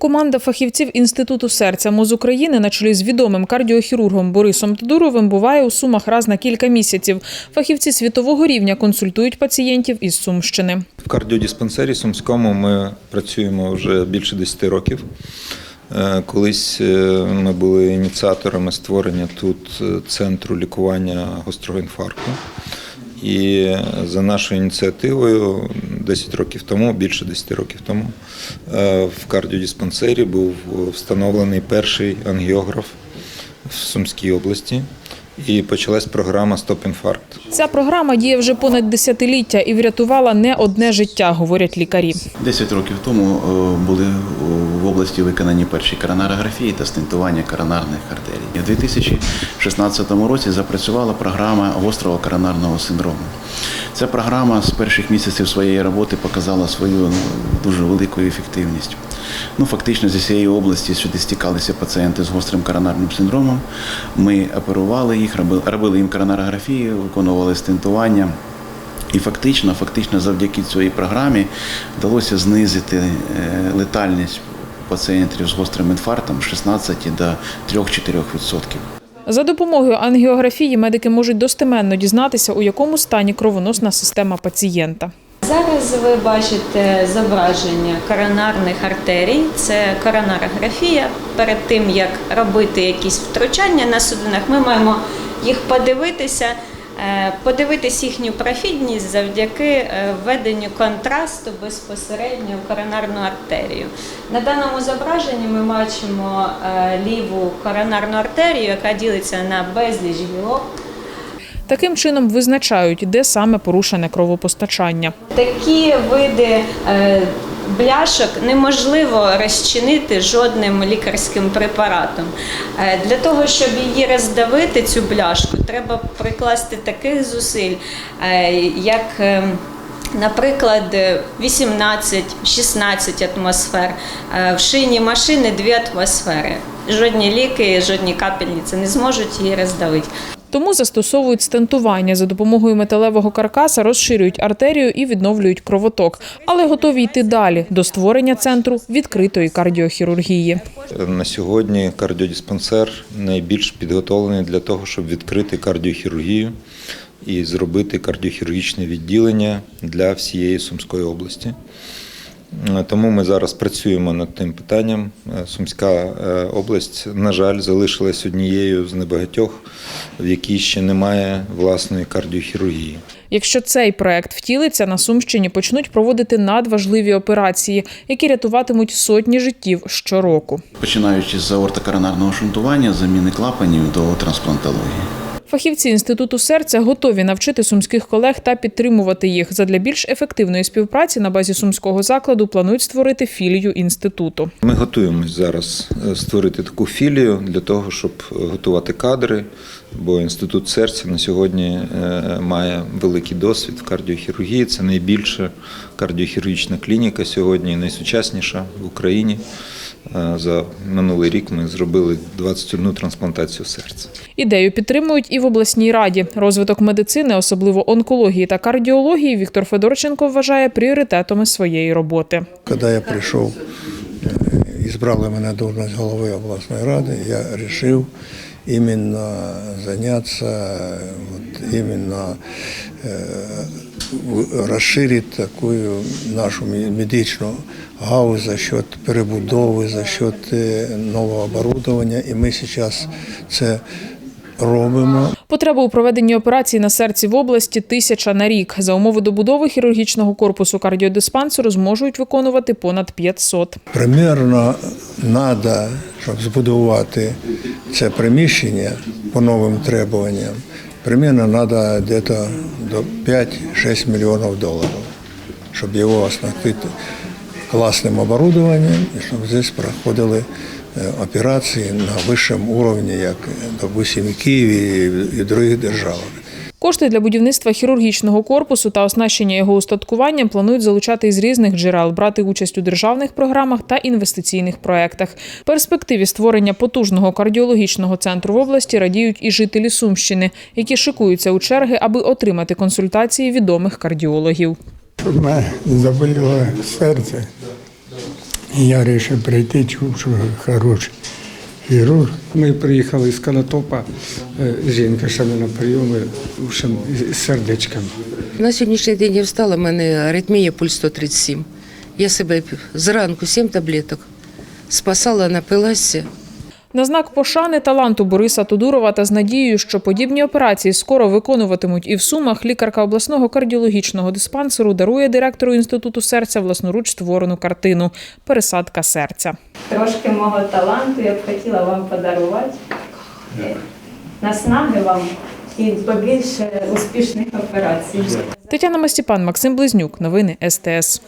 Команда фахівців Інституту серця МОЗ України на чолі з відомим кардіохірургом Борисом Тодуровим буває у Сумах раз на кілька місяців. Фахівці світового рівня консультують пацієнтів із Сумщини. В кардіодиспансері Сумському ми працюємо вже більше 10 років. Е, Колись е, ми були ініціаторами створення тут е, центру лікування гострого інфаркту. І за нашою ініціативою 10 років тому, більше 10 років тому, е, в кардіодиспансері був встановлений перший ангіограф в Сумській області. І почалась програма Стоп інфаркт. Ця програма діє вже понад десятиліття і врятувала не одне життя, говорять лікарі. 10 років тому е, були в області виконані перші коронарографії та стентування коронарних артерій. У 2016 році запрацювала програма гострого коронарного синдрому. Ця програма з перших місяців своєї роботи показала свою ну, дуже велику ефективність. Ну, фактично зі всієї області сюди стікалися пацієнти з гострим коронарним синдромом. Ми оперували їх, робили- їм коронарографію, виконували стентування. І фактично, фактично, завдяки цій програмі вдалося знизити е, летальність пацієнтів з гострим інфарктом з 16 до 3-4%. За допомогою ангіографії медики можуть достеменно дізнатися, у якому стані кровоносна система пацієнта. Зараз ви бачите зображення коронарних артерій. Це коронарографія. Перед тим як робити якісь втручання на судинах, ми маємо їх подивитися, подивитись їхню профільність завдяки е, введенню контрасту безпосередньо в коронарну артерію. На даному зображенні ми бачимо е, ліву коронарну артерію, яка ділиться на безліч гілок. Таким чином визначають, де саме порушене кровопостачання. Такі види е, бляшок неможливо розчинити жодним лікарським препаратом. Е, Для того, щоб її роздавити, цю бляшку, треба прикласти таких зусиль, е, як е, Наприклад, 18-16 атмосфер, в шині машини 2 атмосфери. Жодні ліки, жодні капельниці не зможуть її роздавити. Тому застосовують стентування за допомогою металевого каркаса, розширюють артерію і відновлюють кровоток, але готові йти далі до створення центру відкритої кардіохірургії. На сьогодні кардіодиспансер найбільш підготовлений для того, щоб відкрити кардіохірургію і зробити кардіохірургічне відділення для всієї Сумської області. Е, Тому ми зараз працюємо над тим питанням. Е, Сумська е, область, на жаль, залишилась однією з небагатьох, в якій ще немає власної кардіохірургії. Якщо цей проект втілиться, на Сумщині почнуть проводити надважливі операції, які рятуватимуть сотні життів щороку. Починаючи з аортокоронарного шунтування, заміни клапанів до трансплантології. Фахівці інституту серця готові навчити сумських колег та підтримувати їх. Задля більш ефективної співпраці на базі сумського закладу планують створити філію інституту. Ми готуємось зараз е, створити таку філію для того, щоб готувати кадри. Бо інститут серця на сьогодні е, має великий досвід в кардіохірургії. Це найбільша кардіохірургічна клініка сьогодні, найсучасніша в Україні. Е, За минулий рік ми зробили 21 трансплантацію серця. Ідею підтримують і в обласній раді. Розвиток медицини, особливо онкології та кардіології, Віктор Федорченко вважає пріоритетами своєї роботи. Когда я пришел, э, избрали меня должность головы областной рады, я решил именно заняться, э, вот, именно э, в- расширить такую нашу ме- медичную гаузь за счет перебудови, за счет э, нового оборудования. І ми зараз це робимо. Потреба у проведенні операцій на серці в області тисяча на рік. За умови добудови хірургічного корпусу кардіодиспансеру зможуть виконувати понад 500. Примерно треба, щоб збудувати це приміщення по новим требуванням, примерно треба десь до 5-6 мільйонів доларів, щоб його оснастити класним оборудованням і щоб здесь проходили операції на вищому рівні, як, допустим, в Києві і в інших державах. Кошти для будівництва хірургічного корпусу та оснащення його устаткуванням планують залучати із різних джерел, брати участь у державних програмах та інвестиційних проектах. Перспективі створення потужного кардіологічного центру в області радіють і жителі Сумщини, які шикуються у черги, аби отримати консультації відомих кардіологів. У мене заболіло серце. І я вирішив прийти, чув, що хороший хірург. Ми приїхали з Конотопа, е, жінка ще на прийомі з сердечком. На сьогоднішній день я встала, в мене аритмія пульс 137. Я себе зранку сім таблеток спасала, напилася. На знак пошани таланту Бориса Тодурова та з надією, що подібні операції скоро виконуватимуть і в Сумах, лікарка обласного кардіологічного диспансеру дарує директору інституту серця власноруч створену картину Пересадка серця. Трошки мого таланту я б хотіла вам подарувати. Наснаги вам і побільше успішних операцій. Тетяна Мастіпан, Максим Близнюк. Новини СТС.